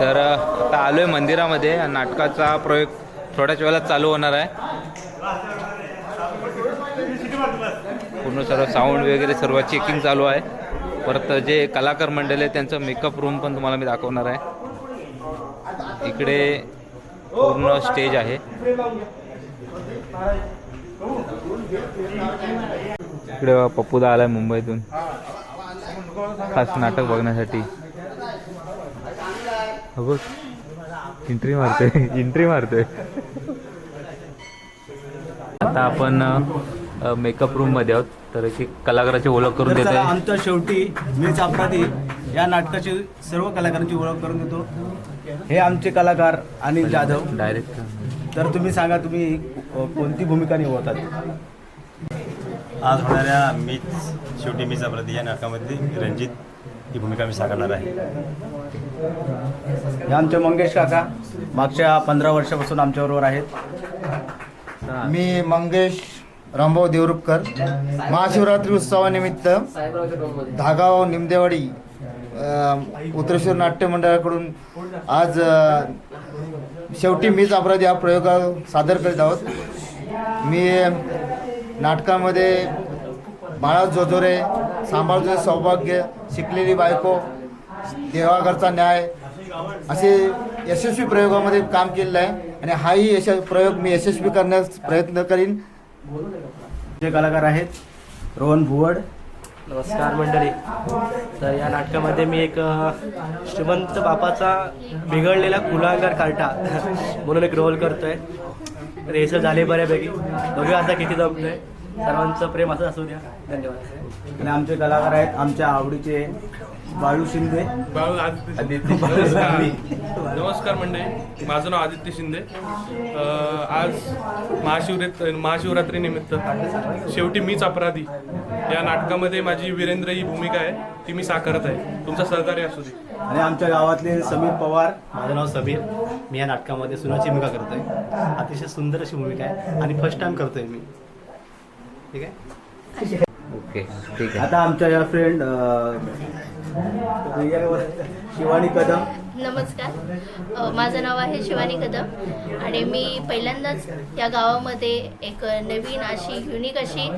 तर आता आलो आहे मंदिरामध्ये नाटकाचा प्रयोग थोड्याच वेळात चालू होणार आहे. पूर्ण सर्व साऊंड वगैरे सर्व चेकिंग चालू आहे. परत जे कलाकार मंडळ आहे त्यांचं मेकअप रूम पण तुम्हाला मी दाखवणार आहे. इकडे पूर्ण स्टेज आहे. इकडे पप्पूदा आलाय मुंबईतून. खास नाटक बघण्यासाठी. बघ. एंट्री मारतोय एंट्री मारतोय. आता आपण मेकअप रूममध्ये आहोत. तर एक कलाकाराची ओळख करून देत चला, आहे आमचं शेवटी मीच अपराधी या नाटकाची सर्व कलाकारांची ओळख करून देतो. हे आमचे कलाकार अनिल जाधव. डायरेक्ट तर तुम्ही सांगा तुम्ही कोणती भूमिका निवडतात आज होणाऱ्या मीच शेवटी मीच अपराधी या नाटकामध्ये रंजित ही भूमिका मी साकारणार आहे. हे आमचे मंगेश काका मागच्या पंधरा वर्षापासून आमच्याबरोबर आहेत. मी मंगेश रामभाऊ देवरुपकर महाशिवरात्री उत्सवानिमित्त धागाव निमदेवाडी उत्तरेश्वर नाट्य मंडळाकडून आज शेवटी मीच अपराधी हा प्रयोग सादर करीत आहोत. मी नाटकामध्ये बाळा जोजोरे सांभाळचं सौभाग्य शिकलेली बायको देवाघरचा न्याय असे यशस्वी प्रयोगामध्ये काम केलेलं आहे. आणि हाही यश प्रयोग मी यशस्वी करण्यास प्रयत्न करीन. जे कलाकार आहेत रोहन भुवड. नमस्कार मंडळी. तर या नाटकामध्ये मी एक श्रीमंत बापाचा बिघडलेला कुलांगार कार्टा म्हणून एक रोल करतोय. रेसर झाले बऱ्यापैकी. बघूया आता किती जमतोय. सर्वांचं प्रेम असं असू द्या. धन्यवाद. आणि आमचे कलाकार आहेत आमच्या आवडीचे बाळू शिंदे. बाळू आदित्य नमस्कार. नमस्कार मंडळी. माझं नाव आदित्य शिंदे. अं, आज महाशिवरात्र महाशिवरात्रीनिमित्त शेवटी मीच अपराधी. या नाटकामध्ये माझी वीरेंद्र ही भूमिका आहे. ती मी साकारत आहे. तुमचं सहकार्य असू दे. आणि आमच्या गावातले समीर पवार. माझं नाव समीर. मी या नाटकामध्ये सुनाची भूमिका करतोय. अतिशय सुंदर अशी भूमिका आहे. आणि फर्स्ट टाइम करतोय मी. ठीक आहे? ओके ठीक आहे. आता आमच्या या फ्रेंड शिवानी कदम. नमस्कार. माझं नाव आहे शिवानी कदम आणि मी पहिल्यांदाच या गावामध्ये एक नवीन अशी युनिक अशी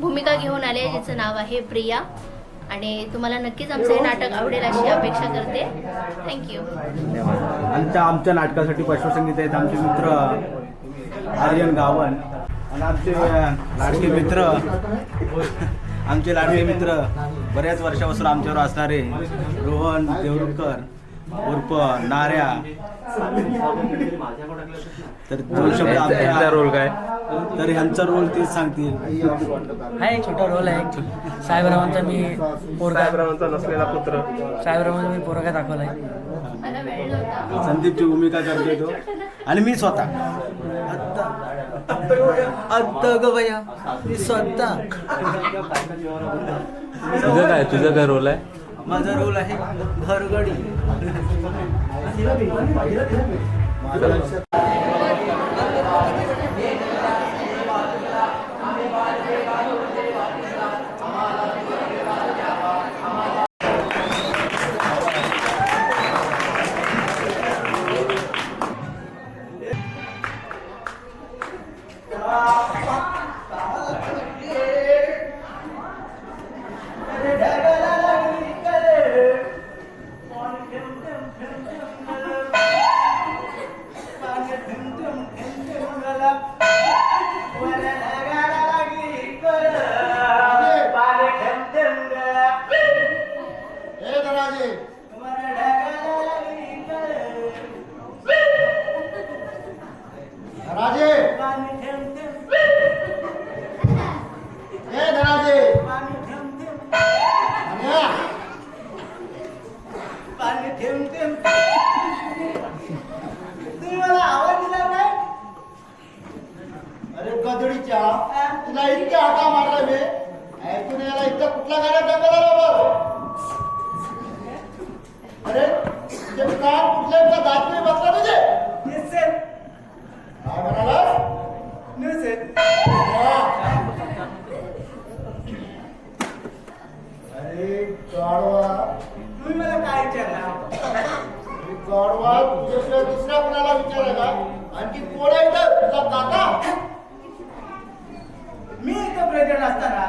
भूमिका घेऊन आले आहे जिचं नाव आहे प्रिया. आणि तुम्हाला नक्कीच आमचं हे नाटक आवडेल अशी अपेक्षा करते. थँक्यू आणि त्या आमच्या नाटकासाठी पार्श्वसंगीत आहेत आमचे मित्र आर्यन गावन. आणि आमचे लाडके मित्र. आमचे लाडके मित्र. बऱ्याच वर्षापासून आमच्यावर असणारे रोहन देवरुखकर उर्फ नाऱ्या. तर दोन शब्द आपल्या रोल काय? तर ह्यांचा रोल तेच सांगतील. हा एक छोटा रोल आहे. साहेबरावांचा मी पोरगा साहेबरावांचा नसलेला पुत्र. साहेबरावांचा मी पोरगा दाखवलाय. नव्हता संदीपची भूमिका करतोय तो. आणि मी स्वतः. आत्ता आत्ता ग बया मी स्वतः. तुझं काय? तुझं काय रोल आहे? माझा रोल आहे घरगडी. हे अरे गदडीच्या तुला इतक्या हाका मारला मी. ऐकून याला इतका कुठला गाड्या टाकला बाबा? अरे तुझे कान कुठले दात नाही बसला तुझे? काय म्हणाला? अरे गाडवा तुम्ही मला काय विचारला? गाडवा तुझ्याशिवाय दुसऱ्या कुणाला विचारायला? आणखी कोण आहे तुझा काका? ప్రెగ్నెంట్ వస్తారా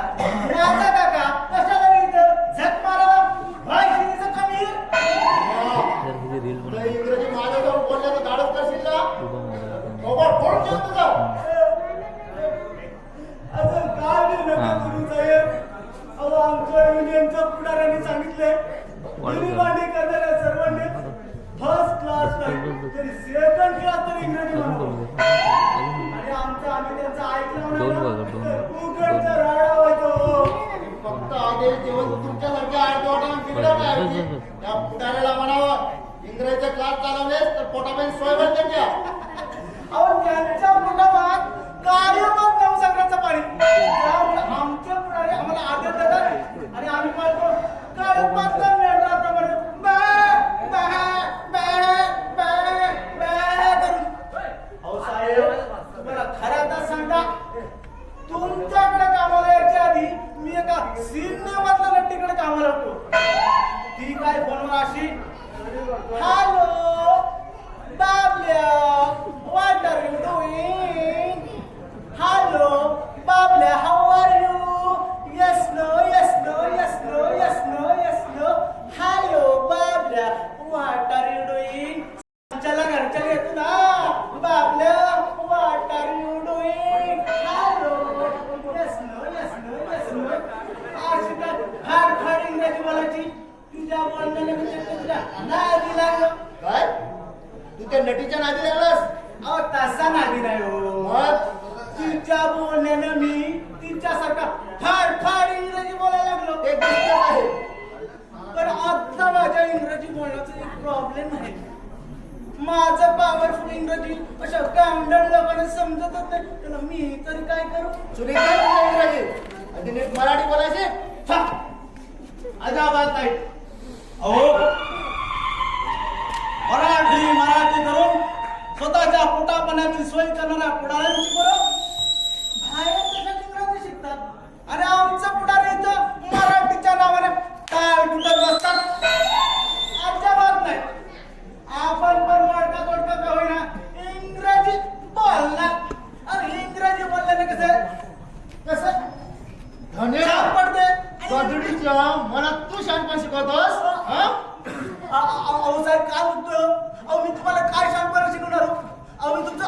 सीन न बदला ना तिकडे काम लागतो. ती काय फोनवर अशी hello Babalya what are you hello Babalya how are you yes no yes no yes no yes no yes no hello Babalya what are you doing चला घरच्या येतो ना Babalya what are you doing hello yes no yes no yes no नाही बोलायची? तुझ्या नादी लागलो. काय? तू त्या नटीच्या नादी लागलास? अहो तसा नादी नाही हो. तिच्या बोलण्यानं मी तिच्यासारखा फार फार इंग्रजी बोलायला लागलो. एक आहे. पण आता माझ्या इंग्रजी बोलण्याचा एक प्रॉब्लेम आहे. माझं पॉवरफुल इंग्रजी अशा गांडळ समजतच नाही. मी तर काय करू? चुरी काय इंग्रजी. मराठी बोलायचे धजाबाद नाही अहो. मराठी मराठी करून स्वतःच्या पोटापण्याची सोय करणाऱ्या पुढाऱ्यांची बरोबर बाहेर कशाची इंग्रजी शिकतात? आणि आमचं पुढारी इथं मराठीच्या नावाने टाळ कुठं बसतात. अजिबात नाही. आपण पण वाटका तोडका का होईना? इंग्रजी बोलणार. आणि इंग्रजी बोलल्याने कसं? कसं? धन्यवाद. गदडीच्या मला तू शानपण शिकवतोस अहो साहेब काय म्हणतो अहो मी तुम्हाला काय शानपण शिकवणार? अहो मी तुमचं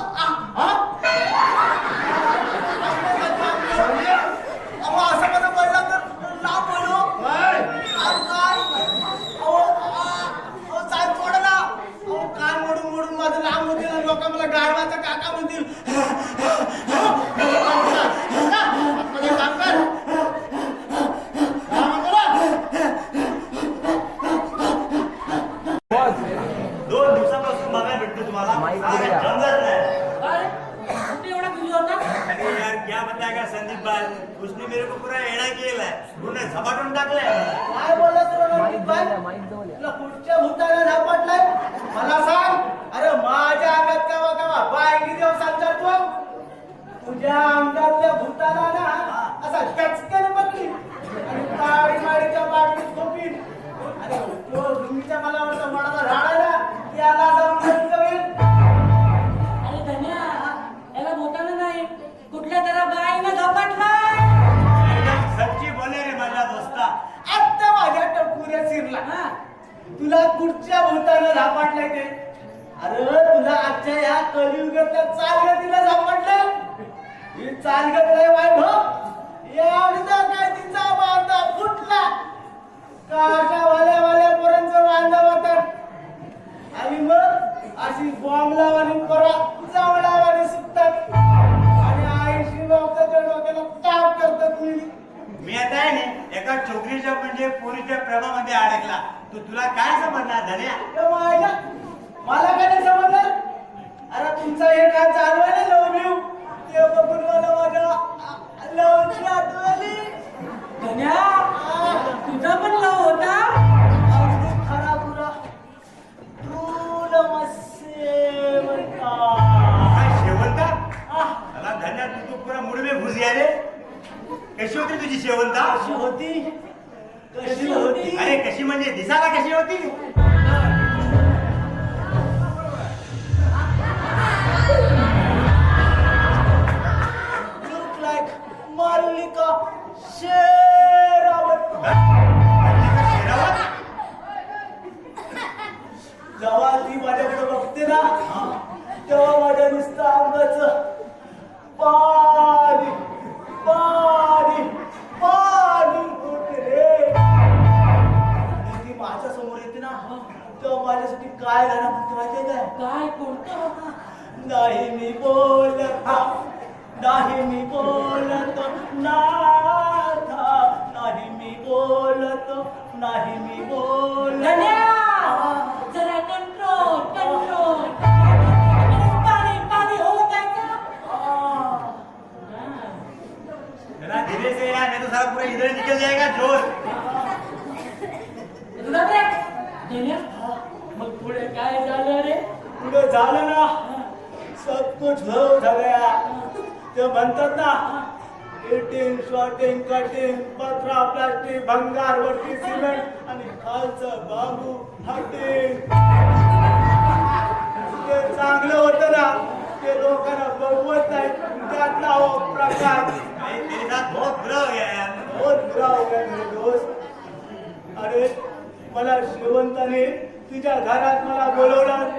เนี่ย जेव्हा ती माझ्याकडे बघते ना तेव्हा माझ्या नुसतं अंगाचं पाणी पाणी पाणी ती माझ्यासमोर येते ना तेव्हा माझ्यासाठी काय गाणं म्हणते माहितीये काय? काय कोणतं नाही मी बोलत नाही मी बोलत नाही मी बोलत नाही मी बोलत. प्लास्टिक भंगार वरती सिमेंट आणि खालचं बांबू हटिंग ते चांगलं होतं ना ते लोकांना बघवत नाही. त्यातला हो प्रकार. बहुत हो बहुत हो मेरे दोस्त अरे मला श्रीवंताने तुझ्या घरात मला बोलवलं.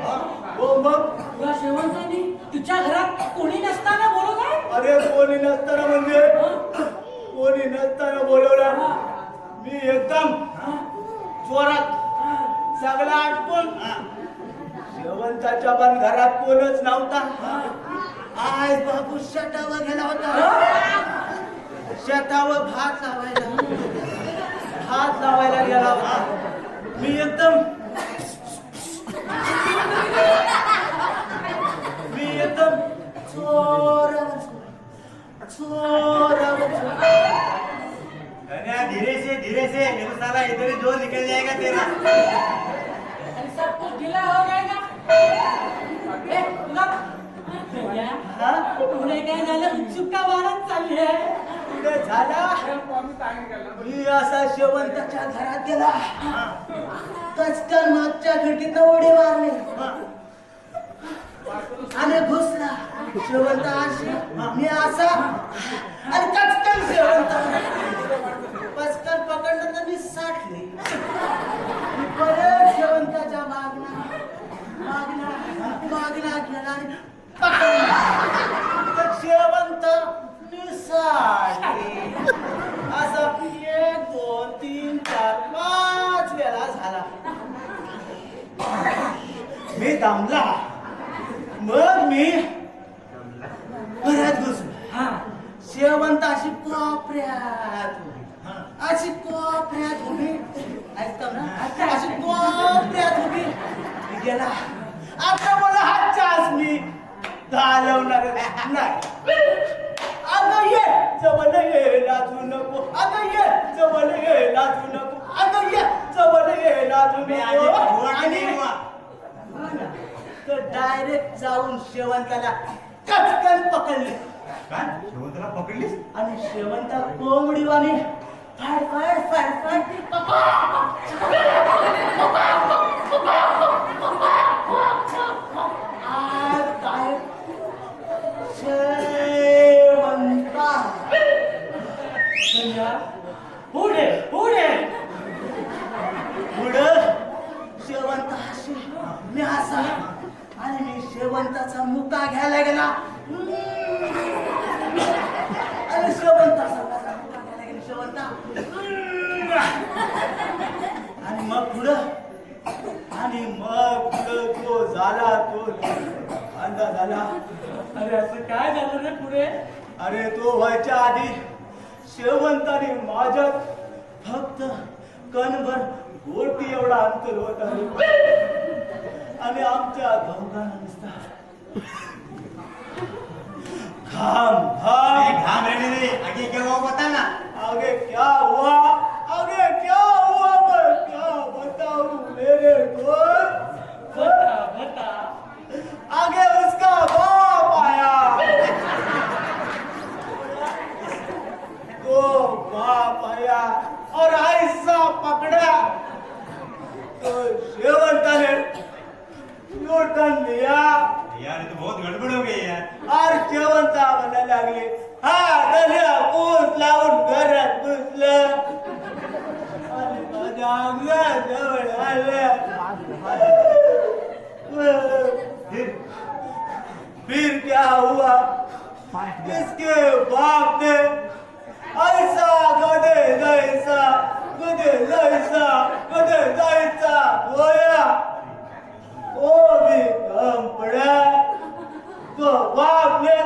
हो मग? तुला शेवंतांनी तुझ्या घरात कोणी नसताना आहे अरे कोणी नसताना म्हणजे? कोणी नसताना बोलवलं. मी एकदम जोरात सगळा आटपून शेवंताच्या पण घरात कोणच नव्हता आज बाबू शेतावर गेला होता. शेतावर भात लावायला. भात लावायला गेला होता. मी एकदम मी एकदम चोर चोर धन्या धीरे से धीरे से तो सारा इधर ही जोर निकल जाएगा तेरा। सब कुछ ढिला हो जाएगा। ए, तुला? पुढे काय झालं? उत्सुकता वाढत चालली आहे पुढे झाला? मी असा शेवंताच्या घरात गेला. कचकन मागच्या खिडकीत उडी मारली. आणि घुसला. शेवंत अशी मी असा आणि कचकन शेवंत कचकन पकडलं तर मी साठली. मी परत शेवंताच्या मागला मागला मागला गेला तर शेवंत मी साठली. असा एक दोन तीन चार पाच वेळा झाला. मी दमला. मग मी परत घुसलो. शेवंत अशी उभी. अशी कोपऱ्यात उभी ऐकतो ना? अशी कोपऱ्यात उभी मी गेला. आता मला हा चान्स मी घालवणार नाही. अगं ये जवळ ये लाजू नको. अगं ये जवळ ये लाजू नको. अगं ये जवळ ये लाजू नको. आणि तर डायरेक्ट जाऊन शेवंताला कचकन पकडले. काय? शेवंतला पकडलीस? आणि शेवंता कोंबडीवाणी फाड फाड फाड फाड आज काय शेवंता धन्या, पुढे पुढे. पुढं? शेवंत अशी मी असा आणि मी शेवंताचा मुका घ्यायला गेला. आणि शेवंताचा मुका घ्यायला गेला शेवंता आणि मग पुढं? आणि मग पुढं तो झाला तो अंदा झाला. अरे असं काय झालं रे पुढे? अरे तो व्हायच्या आधी शेवंताने माझ्यात फक्त कणभर गोटी एवढा अंतर होत आहे. आणि आमच्या दोघांना नुसता घाम घाम. घाम दे आगे क्या हुआ बता ना आगे क्या हुआ? आगे क्या हुआ मैं क्या बताऊं मेरे दोस्त बता बता। आगे उसका बाप आया। तो बाप आया और ऐसा पकड़ा तो शेवंताने लुटन लिया। यार ये तो बहुत गड़बड़ हो गई यार। और शेवंता म्हणायला लागले। हा धन्या ऊस लावून घरात घुसलं फिर क्या हुआ? इसके बाप ने ऐसा, गदे जैसा गदे जैसा गदे जैसा बोया वो भी कम पड़ा। तो बाप ने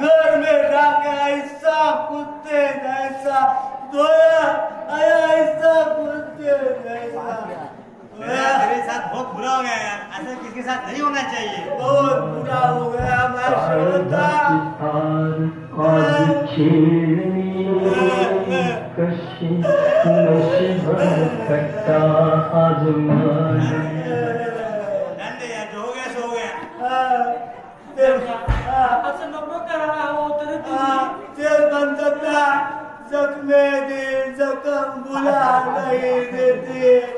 घर में जाके ऐसा कुत्ते जैसा मेरे साथ बहुत बुरा हो गया यार ऐसा किसके साथ नहीं होना चाहिए बहुत बुरा हो गया मैं श्रोता जो हो गया सो हो गया असं नको करायला हवं होतं रे तुम्ही. ते म्हणतात Sakmedi sakın bularla yedirdi.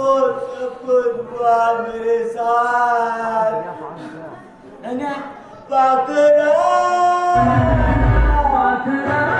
O sakın var bir saat. Ne? Batıra. Batıra.